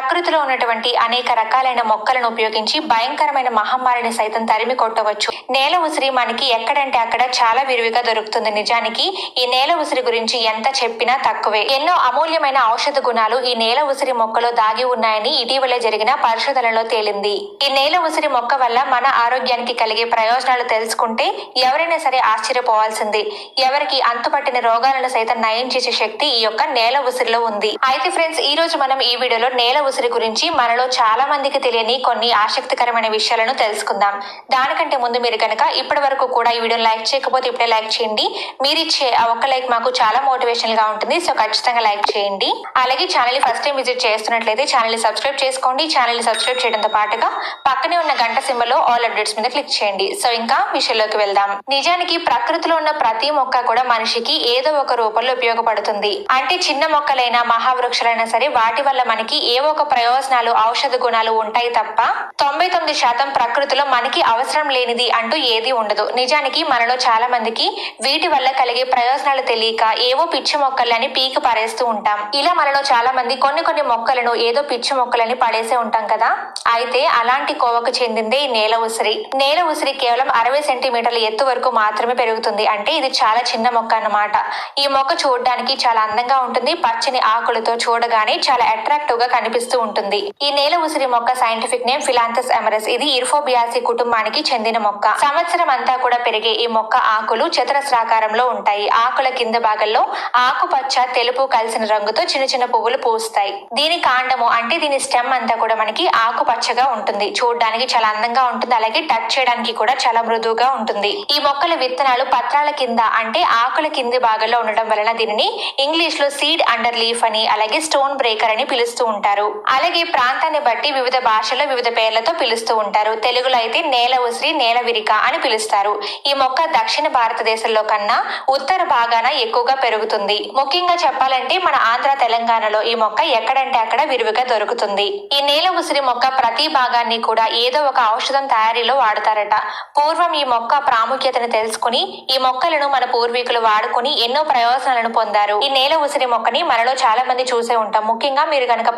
ప్రకృతిలో ఉన్నటువంటి అనేక రకాలైన మొక్కలను ఉపయోగించి భయంకరమైన మహమ్మారిని సైతం తరిమి కొట్టవచ్చు. నేల ఉసిరి మనకి ఎక్కడంటే అక్కడ చాలా విరివిగా దొరుకుతుంది. నిజానికి ఈ నేల ఉసిరి గురించి ఎంత చెప్పినా తక్కువే. ఎన్నో అమూల్యమైన ఔషధ గుణాలు ఈ నేల ఉసిరి మొక్కలో దాగి ఉన్నాయని ఇటీవలే జరిగిన పరిశోధనలో తేలింది. ఈ నేల ఉసిరి మొక్క వల్ల మన ఆరోగ్యానికి కలిగే ప్రయోజనాలు తెలుసుకుంటే ఎవరైనా సరే ఆశ్చర్యపోవాల్సింది. ఎవరికి అంతుపట్టిన రోగాలను సైతం నయం చేసే శక్తి ఈ యొక్క నేల ఉసిరిలో ఉంది. అయితే ఫ్రెండ్స్ ఈ రోజు మనం ఈ వీడియోలో నేల ఉసిరి గురించి మనలో చాలా మందికి తెలియని కొన్ని ఆసక్తికరమైన విషయాలను తెలుసుకుందాం. దానికంటే ముందు మీరు కనుక ఇప్పటి వరకు కూడా ఈ వీడియోని లైక్ చేయకపోతే ఇప్పుడే లైక్ చేయండి. మీరు ఇచ్చే ఆ ఒక్క లైక్ మాకు చాలా మోటివేషనల్గా ఉంటుంది. సో ఖచ్చితంగా లైక్ చేయండి. అలాగే ఛానల్ని ఫస్ట్ టైం విజిట్ చేస్తున్నట్లయితే ఛానల్ని సబ్స్క్రైబ్ చేసుకోండి. ఛానల్ని సబ్స్క్రైబ్ చేయడంతో పాటుగా పక్కనే ఉన్న గంట సింబల్లో ఆల్ అప్డేట్స్ మీద క్లిక్ చేయండి. సో ఇంకా విషయంలోకి వెళ్దాం. నిజానికి ప్రకృతిలో ఉన్న ప్రతి మొక్క కూడా మనిషికి ఏదో ఒక రూపంలో ఉపయోగపడుతుంది. అంటే చిన్న మొక్కలైనా మహావృక్షాలైనా సరే వాటి వల్ల మనకి ఏవో ఒక ప్రయోజనాలు ఔషధ గుణాలు ఉంటాయి తప్ప తొంభై తొమ్మిది శాతం ప్రకృతిలో మనకి అవసరం లేనిది అంటూ ఏది ఉండదు. నిజానికి మనలో చాలా మందికి వీటి వల్ల కలిగే ప్రయోజనాలు తెలియక ఏవో పిచ్చి మొక్కలని పీకి పారేస్తూ ఉంటాం. ఇలా మనలో చాలా మంది కొన్ని కొన్ని మొక్కలను ఏదో పిచ్చి మొక్కలని పడేసే ఉంటాం కదా? అయితే అలాంటి కోవకు చెందిందే ఈ నేల ఉసిరి. నేల ఉసిరి కేవలం అరవై సెంటీమీటర్ల ఎత్తు వరకు మాత్రమే పెరుగుతుంది. అంటే ఇది చాలా చిన్న మొక్క అన్నమాట. ఈ మొక్క చూడడానికి చాలా అందంగా ఉంటుంది. పచ్చని ఆకులతో చూడగానే చాలా అట్రాక్టివ్గా కనిపిస్తుంది. కనిపిస్తూ ఉంటుంది. ఈ నేల ఉసిరి మొక్క సైంటిఫిక్ నేమ్ ఫిలాంథస్ ఎమరస్ ఇది ఇర్ఫోబియాసి కుటుంబానికి చెందిన మొక్క. సంవత్సరం అంతా కూడా పెరిగే ఈ మొక్క ఆకులు చతురస్రాకారంలో ఉంటాయి. ఆకుల కింద భాగంలో ఆకుపచ్చ తెలుపు కలిసిన రంగుతో చిన్న చిన్న పువ్వులు పూస్తాయి. దీని కాండము అంటే దీని స్టెమ్ అంతా కూడా మనకి ఆకుపచ్చగా ఉంటుంది. చూడడానికి చాలా అందంగా ఉంటుంది. అలాగే టచ్ చేయడానికి కూడా చాలా మృదువుగా ఉంటుంది. ఈ మొక్కల విత్తనాలు పత్రాల కింద అంటే ఆకుల కింది భాగంలో ఉండడం వలన దీనిని ఇంగ్లీష్లో సీడ్ అండర్ లీఫ్ అని అలాగే స్టోన్ బ్రేకర్ అని పిలుస్తూ ఉంటారు. అలాగే ప్రాంతాన్ని బట్టి వివిధ భాషల్లో వివిధ పేర్లతో పిలుస్తూ ఉంటారు. తెలుగులో అయితే నేల ఉసిరి నేల విరిక అని పిలుస్తారు. ఈ మొక్క దక్షిణ భారతదేశంలో కన్నా ఉత్తర భాగాన ఎక్కువగా పెరుగుతుంది. ముఖ్యంగా చెప్పాలంటే మన ఆంధ్ర తెలంగాణలో ఈ మొక్క ఎక్కడంటే అక్కడ విరివిగా దొరుకుతుంది. ఈ నేల ఉసిరి మొక్క ప్రతి భాగాన్ని కూడా ఏదో ఒక ఔషధం తయారీలో వాడతారట. పూర్వం ఈ మొక్క ప్రాముఖ్యతను తెలుసుకుని ఈ మొక్కలను మన పూర్వీకులు వాడుకుని ఎన్నో ప్రయోజనాలను పొందారు. ఈ నేల ఉసిరి మొక్కని మనలో చాలా మంది చూసే ఉంటాం ముఖ్యంగా మీరు కనుక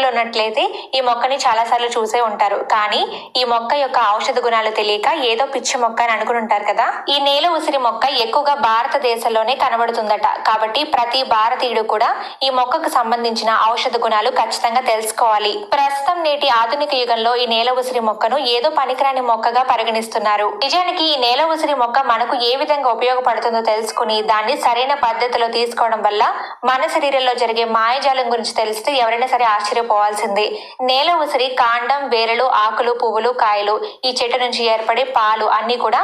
దగ్గరలో ఉన్నట్లయితే ఈ మొక్కని చాలా సార్లు చూసే ఉంటారు. కానీ ఈ మొక్క యొక్క ఔషధ గుణాలు తెలియక ఏదో పిచ్చి మొక్క అని అనుకుని ఉంటారు కదా? ఈ నేల ఉసిరి మొక్క ఎక్కువగా భారతదేశంలోనే కనబడుతుందట. కాబట్టి ప్రతి భారతీయుడు కూడా ఈ మొక్కకు సంబంధించిన ఔషధ గుణాలు ఖచ్చితంగా తెలుసుకోవాలి. ప్రస్తుతం నేటి ఆధునిక యుగంలో ఈ నేల ఉసిరి మొక్కను ఏదో పనికిరాని మొక్కగా పరిగణిస్తున్నారు. నిజానికి ఈ నేల ఉసిరి మొక్క మనకు ఏ విధంగా ఉపయోగపడుతుందో తెలుసుకుని దాన్ని సరైన పద్ధతిలో తీసుకోవడం వల్ల మన శరీరంలో జరిగే మాయజాలం గురించి తెలిస్తే ఎవరైనా సరే పోవాల్సింది నేల ఉసిరి కాండం వేరలు ఆకులు పువ్వులు కాయలు ఈ చెట్టు నుంచి ఏర్పడే పాలు అన్ని కూడా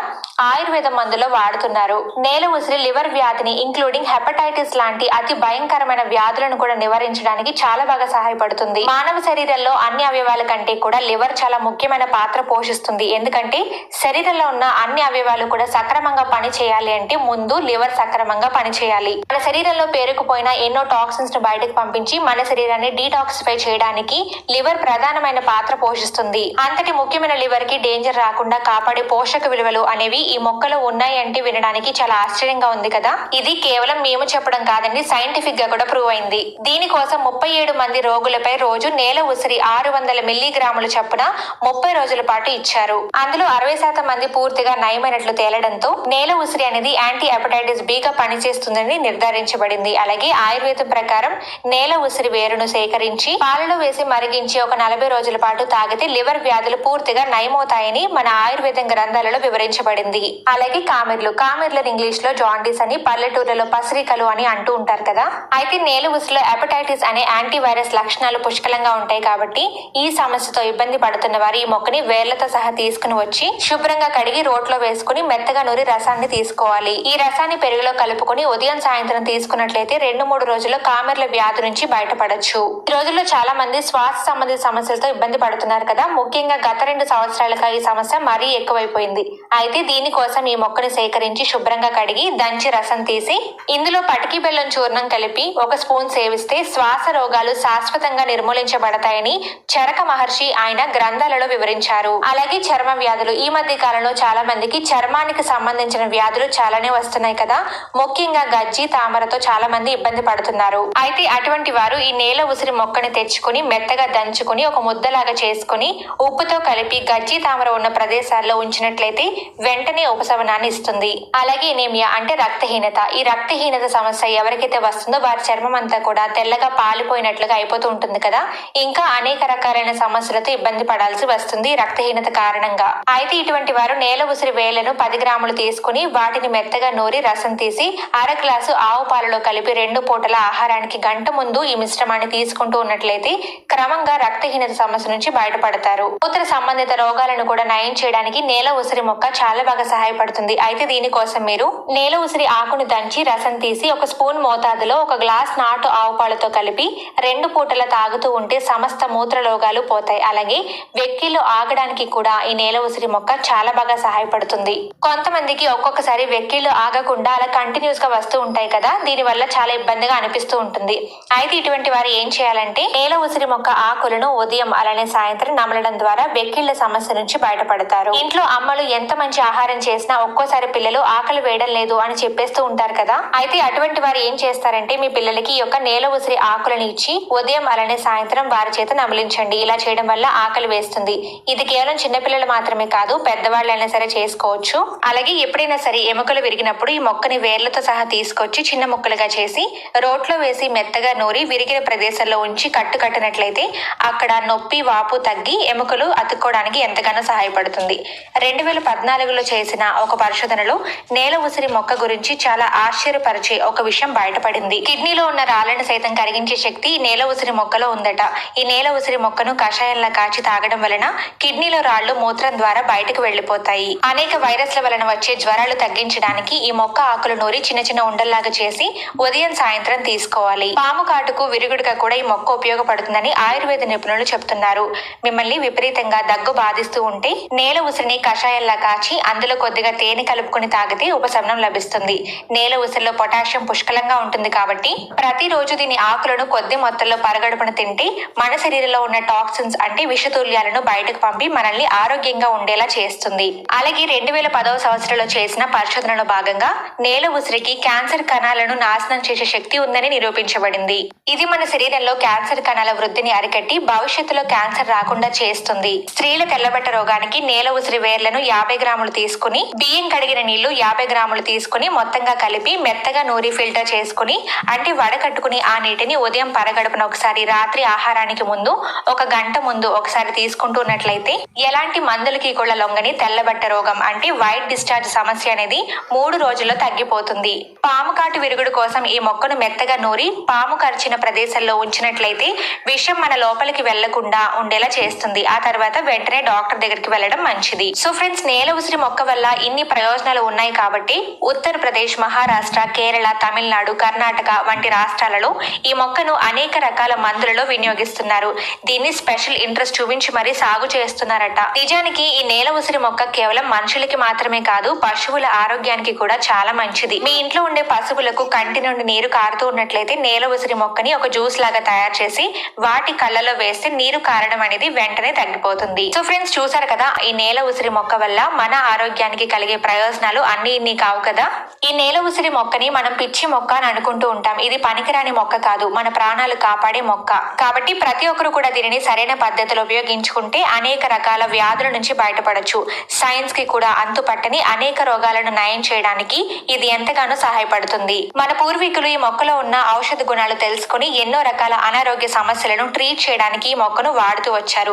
ఆయుర్వేద మందులో వాడుతున్నారు. నేల ఉసిరి లివర్ వ్యాధిని ఇంక్లూడింగ్ హెపటైటిస్ లాంటి అతి భయంకరమైన వ్యాధులను కూడా నివారించడానికి చాలా బాగా సహాయపడుతుంది. మానవ శరీరంలో అన్ని అవయవాల కంటే కూడా లివర్ చాలా ముఖ్యమైన పాత్ర పోషిస్తుంది. ఎందుకంటే శరీరంలో ఉన్న అన్ని అవయవాలు కూడా సక్రమంగా పని చేయాలి అంటే ముందు లివర్ సక్రమంగా పనిచేయాలి మన శరీరంలో పేరుకుపోయిన ఎన్నో టాక్సిన్స్ను బయటకు పంపించి మన శరీరాన్ని డీటాక్సిఫై చేయడానికి లివర్ ప్రధానమైన పాత్ర పోషిస్తుంది. అంతటి ముఖ్యమైన లివర్కి డేంజర్ రాకుండా కాపాడే పోషక విలువలు అనేవి ఈ మొక్కలో ఉన్నాయంటే వినడానికి చాలా ఆశ్చర్యంగా ఉంది కదా? ఇది కేవలం మేము చెప్పడం కాదండి సైంటిఫిక్గా కూడా ప్రూవ్ అయింది. దీనికోసం ముప్పై ఏడు మంది రోగులపై రోజు నేల ఉసిరి ఆరు వందల మిల్లీగ్రాముల చప్పున ముప్పై రోజుల పాటు ఇచ్చారు. అందులో అరవై శాతం మంది పూర్తిగా నయమైనట్లు తేలడంతో నేల ఉసిరి అనేది యాంటీ హెపటైటిస్ బి గా పనిచేస్తుందని నిర్ధారించబడింది. అలాగే ఆయుర్వేదం ప్రకారం నేల ఉసిరి వేరును సేకరించి పాలలో వేసి మరిగించి ఒక నలభై రోజుల పాటు తాగితే లివర్ వ్యాధులు పూర్తిగా నయమవుతాయని మన ఆయుర్వేదం గ్రంథాలలో వివరించబడింది. అలాగే కామెర్లు. కామెర్లను ఇంగ్లీష్లో జాండీస్ అని పల్లెటూర్లలో పసిరికలు అని అంటూ ఉంటారు కదా? అయితే నేల హెపటైటిస్ అనే యాంటీ వైరస్ లక్షణాలు పుష్కలంగా ఉంటాయి కాబట్టి ఈ సమస్యతో ఇబ్బంది పడుతున్న వారు ఈ మొక్కని వేర్లతో సహా తీసుకుని వచ్చి శుభ్రంగా కడిగి రోట్లో వేసుకుని మెత్తగా నూరి రసాన్ని తీసుకోవాలి. ఈ రసాన్ని పెరుగులో కలుపుకొని ఉదయం సాయంత్రం తీసుకున్నట్లయితే రెండు మూడు రోజుల్లో కామెర్ల వ్యాధి నుంచి బయటపడచ్చు. ఈ రోజుల్లో చాలా మంది శ్వాస సంబంధిత సమస్యలతో ఇబ్బంది పడుతున్నారు కదా. ముఖ్యంగా గత రెండు సంవత్సరాలుగా ఈ సమస్య మరీ ఎక్కువైపోయింది. అయితే దీనికోసం ఈ మొక్కను సేకరించి శుభ్రంగా కడిగి దంచి రసం తీసి ఇందులో పటికి బెల్లం చూర్ణం కలిపి ఒక స్పూన్ సేవిస్తే శ్వాస రోగాలు శాశ్వతంగా నిర్మూలించబడతాయని చరక మహర్షి ఆయన గ్రంథాలలో వివరించారు. అలాగే చర్మ వ్యాధులు ఈ మధ్య కాలంలో చాలా మందికి చర్మానికి సంబంధించిన వ్యాధులు చాలానే వస్తున్నాయి కదా. ముఖ్యంగా గజ్జి తామరతో చాలా మంది ఇబ్బంది పడుతున్నారు. అయితే అటువంటి వారు ఈ నేల ఉసిరి మొక్కని తెచ్చి తెచ్చుకొని మెత్తగా దంచుకొని ఒక ముద్దలాగా చేసుకొని ఉప్పుతో కలిపి గజ్జి తామర ఉన్న ప్రదేశాల్లో ఉంచినట్లయితే వెంటనే ఉపశమనాన్ని ఇస్తుంది. అలాగే ఎనీమియా అంటే రక్తహీనత. ఈ రక్తహీనత సమస్య ఎవరికైతే వస్తుందో వారి చర్మం అంతా కూడా తెల్లగా పాలిపోయినట్లుగా అయిపోతూ ఉంటుంది కదా? ఇంకా అనేక రకాలైన సమస్యలతో ఇబ్బంది పడాల్సి వస్తుంది రక్తహీనత కారణంగా. అయితే ఇటువంటి వారు నేల ఉసిరి వేలను పది గ్రాములు తీసుకుని వాటిని మెత్తగా నూరి రసం తీసి అర గ్లాసు ఆవు పాలలో కలిపి రెండు పూటల ఆహారానికి గంట ముందు ఈ మిశ్రమాన్ని తీసుకుంటూ ఉన్నట్లయితే క్రమంగా రక్తహీనత సమస్య నుంచి బయటపడతారు. మూత్ర సంబంధిత రోగాలను కూడా నయం చేయడానికి నేల ఉసిరి మొక్క చాలా బాగా సహాయపడుతుంది. అయితే దీనికోసం మీరు నేల ఉసిరి ఆకును దంచి రసం తీసి ఒక స్పూన్ మోతాదులో ఒక గ్లాస్ నాటు ఆవు పాలతో కలిపి రెండు పూటల తాగుతూ ఉంటే సమస్త మూత్ర రోగాలు పోతాయి. అలాగే వెక్కిళ్ళు ఆగడానికి కూడా ఈ నేల ఉసిరి మొక్క చాలా బాగా సహాయపడుతుంది. కొంతమందికి ఒక్కొక్కసారి వెక్కిళ్ళు ఆగకుండా అలా కంటిన్యూస్గా వస్తూ ఉంటాయి కదా దీని వల్ల చాలా ఇబ్బందిగా అనిపిస్తూ ఉంటుంది. అయితే ఇటువంటి వారు ఏం చేయాలంటే నేల ఉసిరి మొక్క ఆకులను ఉదయం అలానే సాయంత్రం నమలడం ద్వారా వెక్కిళ్ళ సమస్య నుంచి బయటపడతారు. ఇంట్లో అమ్మలు ఎంత మంచి ఆహారం చేసినా ఒక్కోసారి పిల్లలు ఆకలి వేయడం లేదు అని చెప్పేస్తూ ఉంటారు కదా? అయితే అటువంటి వారు ఏం చేస్తారంటే మీ పిల్లలకి ఈ యొక్క నేల ఉసిరి ఆకులను ఇచ్చి ఉదయం అలానే సాయంత్రం వారి చేత నమలించండి. ఇలా చేయడం వల్ల ఆకలి వేస్తుంది. ఇది కేవలం చిన్నపిల్లలు మాత్రమే కాదు పెద్దవాళ్ళైనా సరే చేసుకోవచ్చు. అలాగే ఎప్పుడైనా సరే ఎముకలు విరిగినప్పుడు ఈ మొక్కని వేర్లతో సహా తీసుకొచ్చి చిన్న ముక్కలుగా చేసి రోట్లో వేసి మెత్తగా నూరి విరిగిన ప్రదేశంలో ఉంచి కట్టు పట్టినట్లయితే అక్కడ నొప్పి వాపు తగ్గి ఎముకలు అతుక్కోవడానికి ఎంతగానో సహాయపడుతుంది. రెండు వేల పద్నాలుగులో చేసిన ఒక పరిశోధనలో నేల ఉసిరి మొక్క గురించి చాలా ఆశ్చర్యపరిచే ఒక విషయం బయటపడింది. కిడ్నీలో ఉన్న రాళ్ళను సైతం కరిగించే శక్తి నేల ఉసిరి మొక్కలో ఉందట. ఈ నేల ఉసిరి మొక్కను కషాయంలా కాచి తాగడం వలన కిడ్నీలో రాళ్ళు మూత్రం ద్వారా బయటకు వెళ్ళిపోతాయి అనేక వైరస్ల వలన వచ్చే జ్వరాలు తగ్గించడానికి ఈ మొక్క ఆకులు నూరి చిన్న చిన్న ఉండల్లాగా చేసి ఉదయం సాయంత్రం తీసుకోవాలి. పాము కాటుకు విరుగుడుగా కూడా ఈ మొక్క సహాయపడుతుందని ఆయుర్వేద నిపుణులు చెబుతున్నారు. మిమ్మల్ని విపరీతంగా దగ్గు బాధిస్తూ ఉంటే నేల ఉసిరిని కషాయంలా కాచి అందులో కొద్దిగా తేనె కలుపుకొని తాగితే ఉపశమనం లభిస్తుంది. నేల ఉసిరిలో పొటాషియం పుష్కలంగా ఉంటుంది కాబట్టి ప్రతిరోజు దీని ఆకులను కొద్ది మొత్తంలో పరగడుపున తింటే మన శరీరంలో ఉన్న టాక్సిన్స్ అంటే విషతుల్యాలను బయటకు పంపి మనల్ని ఆరోగ్యంగా ఉండేలా చేస్తుంది. అలాగే రెండు వేల పదవ సంవత్సరంలో చేసిన పరిశోధనలో భాగంగా నేల ఉసిరికి క్యాన్సర్ కణాలను నాశనం చేసే శక్తి ఉందని నిరూపించబడింది. ఇది మన శరీరంలో క్యాన్సర్ కణాల వృద్ధిని అరికట్టి భవిష్యత్తులో క్యాన్సర్ రాకుండా చేస్తుంది. స్త్రీల తెల్లబట్ట రోగానికి నేల ఉసిరి వేర్లను యాభై గ్రాములు తీసుకుని బియ్యం కడిగిన నీళ్ళు యాభై గ్రాములు తీసుకుని మొత్తంగా కలిపి మెత్తగా నూరి ఫిల్టర్ చేసుకుని అంటే వడకట్టుకుని ఆ నీటిని ఉదయం పరగడుపున ఒకసారి రాత్రి ఆహారానికి ముందు ఒక గంట ముందు ఒకసారి తీసుకుంటున్నట్లయితే ఎలాంటి మందులకి కూడా లొంగని తెల్లబట్ట రోగం అంటే వైట్ డిశ్చార్జ్ సమస్య అనేది మూడు రోజుల్లో తగ్గిపోతుంది. పాము కాటు విరుగుడు కోసం ఈ మొక్కను మెత్తగా నూరి పాము కరిచిన ప్రదేశంలో ఉంచినట్లయితే విషం మన లోపలికి వెళ్ళకుండా ఉండేలా చేస్తుంది. ఆ తర్వాత వెంటనే డాక్టర్ దగ్గరికి వెళ్ళడం మంచిది. సో ఫ్రెండ్స్ నేల ఉసిరి మొక్క వల్ల ఇన్ని ప్రయోజనాలు ఉన్నాయి కాబట్టి ఉత్తరప్రదేశ్ మహారాష్ట్ర కేరళ తమిళనాడు కర్ణాటక వంటి రాష్ట్రాలలో ఈ మొక్కను అనేక రకాల మందులలో వినియోగిస్తున్నారు. దీన్ని స్పెషల్ ఇంట్రెస్ట్ చూపించి మరీ సాగు చేస్తున్నారట. నిజానికి ఈ నేల ఉసిరి మొక్క కేవలం మనుషులకి మాత్రమే కాదు పశువుల ఆరోగ్యానికి కూడా చాలా మంచిది. మీ ఇంట్లో ఉండే పశువులకు కంటి నుండి నీరు కారుతూ ఉన్నట్లయితే నేల ఉసిరి మొక్కని ఒక జ్యూస్ లాగా తయారు చేసి వాటి కళ్ళలో వేస్తే నీరు కారడం అనేది వెంటనే తగ్గిపోతుంది. సో ఫ్రెండ్స్ చూసారు కదా ఈ నేల ఉసిరి మొక్క వల్ల మన ఆరోగ్యానికి కలిగే ప్రయోజనాలు అన్ని ఇన్ని కావు కదా? ఈ నేల ఉసిరి మొక్కని మనం పిచ్చి మొక్క అని అనుకుంటూ ఉంటాం. ఇది పనికిరాని మొక్క కాదు మన ప్రాణాలు కాపాడే మొక్క. కాబట్టి ప్రతి ఒక్కరు కూడా దీనిని సరైన పద్ధతిలో ఉపయోగించుకుంటే అనేక రకాల వ్యాధుల నుంచి బయటపడచ్చు. సైన్స్కి కూడా అంతుపట్టని అనేక రోగాలను నయం చేయడానికి ఇది ఎంతగానో సహాయపడుతుంది. మన పూర్వీకులు ఈ మొక్కలో ఉన్న ఔషధ గుణాలు తెలుసుకుని ఎన్నో రకాల అనారోగ్య సమస్యలను ట్రీట్ చేయడానికి మొక్కను వాడుతూ వచ్చారు.